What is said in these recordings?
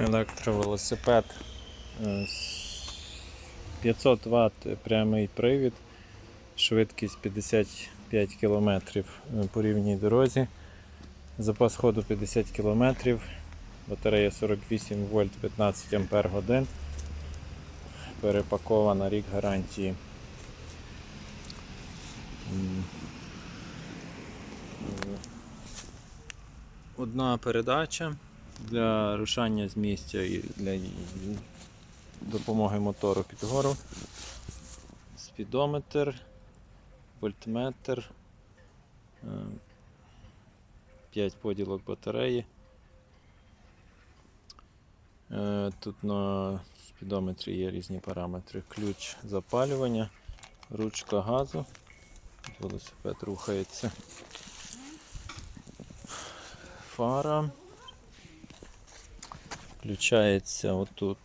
Електровелосипед. е, 500 Вт прямий привід, швидкість 55 км по рівній дорозі, запас ходу 50 км, батарея 48 вольт 15 ампер годин, перепакована рік гарантії. Е, Одна передача для рушання з місця і для допомоги мотору під гору. Спідометр, вольтметр, 5 поділок батареї. Е, Тут на спідометрі є різні параметри. Ключ запалювання, ручка газу. Велосипед рухається. Фара. Включається отут.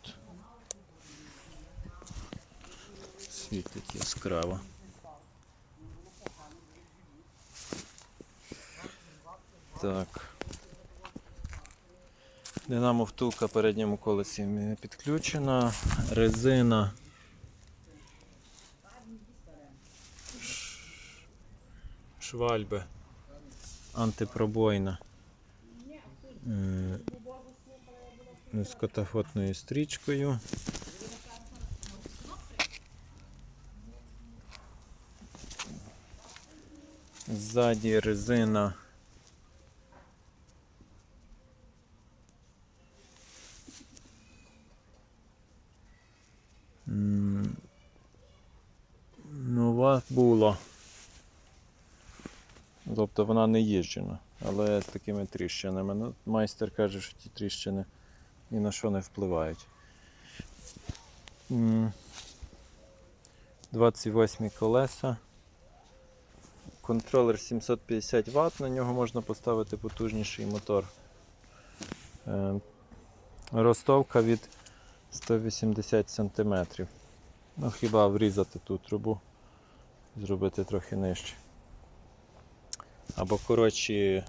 Світить яскраво. Так. Динамо втулка передньому колесі не підключена. Резина. Швальби. Антипробойна. З катафотною стрічкою. Ззаді резина. Нова була. Тобто вона не їжджена, але з такими тріщинами. Ну, майстер каже, що ті тріщини ні на що не впливають. М, 28 колеса. Контролер 750 Вт, на нього можна поставити потужніший мотор. Е, Ростовка від 180 см. Ну, хіба врізати ту трубу, зробити трохи нижче. Або коротші.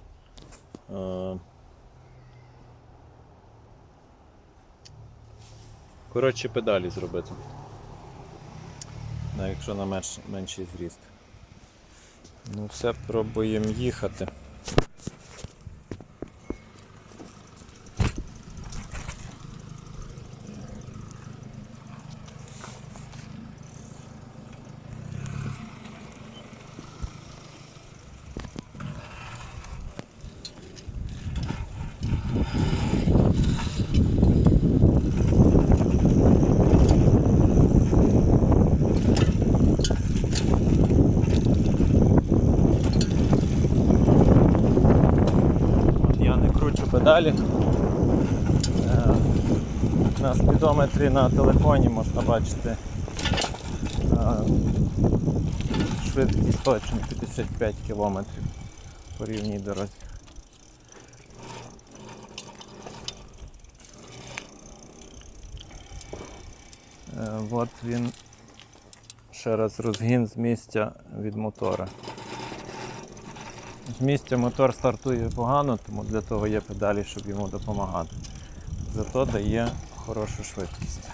Е, коротші педалі зробити. Якщо на менш, менший зріст. Ну все, пробуємо їхати. От Я не кручу педалі. Е, На спідометрі на телефоні можна бачити е, швидкість точно 55 км по рівній дорозі. Е, От він ще раз розгін з місця від мотора. З місця мотор стартує погано, тому для того є педалі, щоб йому допомагати. Зато дає хорошу швидкість.